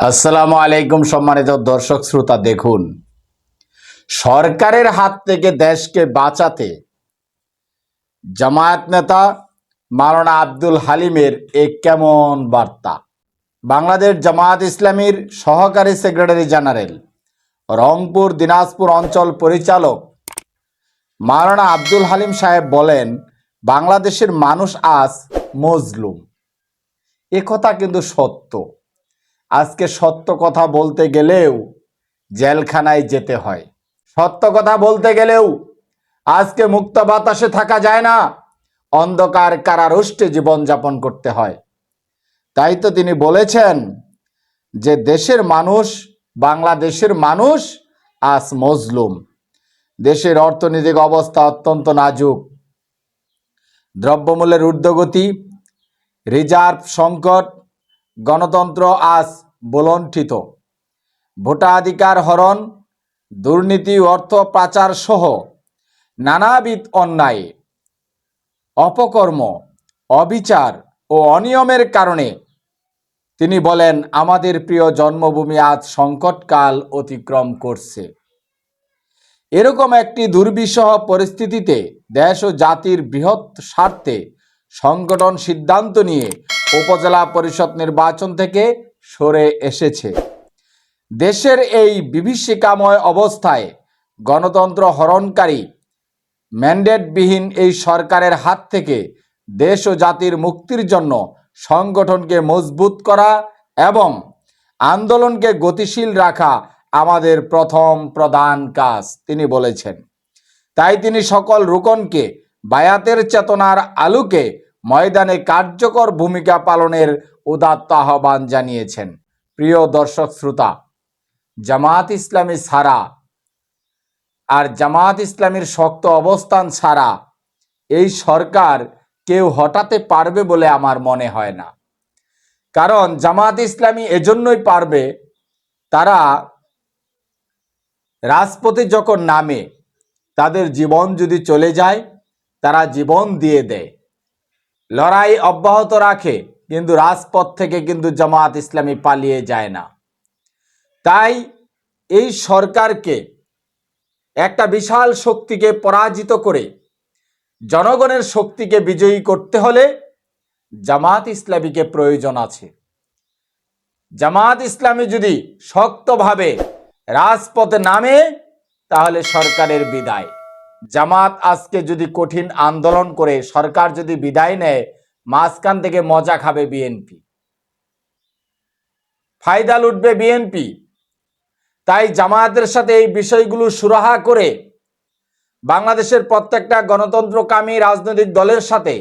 আসসালামু আলাইকুম সম্মানিত দর্শক শ্রোতা, দেখুন, সরকারের হাত থেকে দেশকে বাঁচাতে জামায়াত নেতা মাওলানা আব্দুল হালিমের এ কেমন বার্তা? বাংলাদেশ জামায়াত ইসলামীর সহকারী সেক্রেটারি জেনারেল, রংপুর দিনাজপুর অঞ্চল পরিচালক মাওলানা আব্দুল হালিম সাহেব বলেন, বাংলাদেশের মানুষ আজ মজলুম। এ কথা কিন্তু সত্য। আজকে সত্য কথা বলতে গেলেও জেলখানায় যেতে হয়। সত্য কথা বলতে গেলেও আজকে মুক্ত বাতাসে থাকা যায় না, অন্ধকার কারারুষ্টে জীবনযাপন করতে হয়। তাই তো তিনি বলেছেন যে দেশের মানুষ, বাংলাদেশের মানুষ আজ মজলুম। দেশের অর্থনৈতিক অবস্থা অত্যন্ত নাজুক। দ্রব্যমূল্যের ঊর্ধ্বগতি, রিজার্ভ সংকট গণতন্ত্র আজ বলণ্ঠিত ভোটাধিকার হরণ, দুর্নীতি, অর্থ পাচার সহ নানাবিধ অন্যায়, অপকর্ম, অবিচার ও অনিয়মের কারণে তিনি বলেন, আমাদের প্রিয় জন্মভূমি আজ সংকটকাল অতিক্রম করছে। এরকম একটি দুর্বিষহ পরিস্থিতিতে দেশ ও জাতির বৃহৎ স্বার্থে সংগঠন সিদ্ধান্ত নিয়ে উপজেলা পরিষদ নির্বাচন থেকে সরে এসেছে। দেশের এই বিভীষিকাময় অবস্থায় গণতন্ত্র হরণকারী, ম্যান্ডেটবিহীন এই সরকারের হাত থেকে দেশ ও জাতির মুক্তির জন্য সংগঠনকে মজবুত করা এবং আন্দোলনকে গতিশীল রাখা আমাদের প্রথম প্রধান কাজ, তিনি বলেছেন। তাই তিনি সকল রুকনকে বায়াতের চেতনার আলোকে ময়দানে কার্যকর ভূমিকা পালনের উদাত্ত আহ্বান জানিয়েছেন। প্রিয় দর্শক শ্রোতা, জামাত ইসলামী ছাড়া আর জামাত ইসলামীর শক্ত অবস্থান ছাড়া এই সরকার কেউ হটাতে পারবে বলে আমার মনে হয় না। কারণ জামাত ইসলামী এজন্যই পারবে, তারা রাজপথে যখন নামে, তাদের জীবন যদি চলে যায়, তারা জীবন দিয়ে দেয়। লড়াই অব্যাহত রাখে, কিন্তু রাজপথ থেকে কিন্তু জামাত ইসলামী পালিয়ে যায় না। তাই এই সরকারকে একটা বিশাল শক্তিকে পরাজিত করে, জনগণের শক্তিকে বিজয়ী করতে হলে জামাত ইসলামীকে প্রয়োজন আছে। জামাত ইসলামী যদি শক্তভাবে রাজপথে নামে, তাহলে সরকারের বিদায়। জামাত আজকে যদি কঠিন আন্দোলন করে, সরকার যদি বিদায় নেয়, মাঝখান থেকে মজা খাবে বিএনপি। ফায়দা লুটবে বিএনপি। তাই জামায়াতের সাথে এই বিষয়গুলো সুরাহা করে বাংলাদেশের প্রত্যেকটা গণতন্ত্রকামী রাজনৈতিক দলের সাথে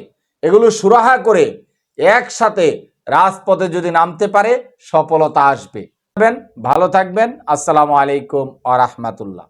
এগুলো সুরাহা করে একসাথে রাজপথে যদি নামতে পারে, সফলতা আসবে। ভালো থাকবেন। আসসালামু আলাইকুম আ রহমতুল্লাহ।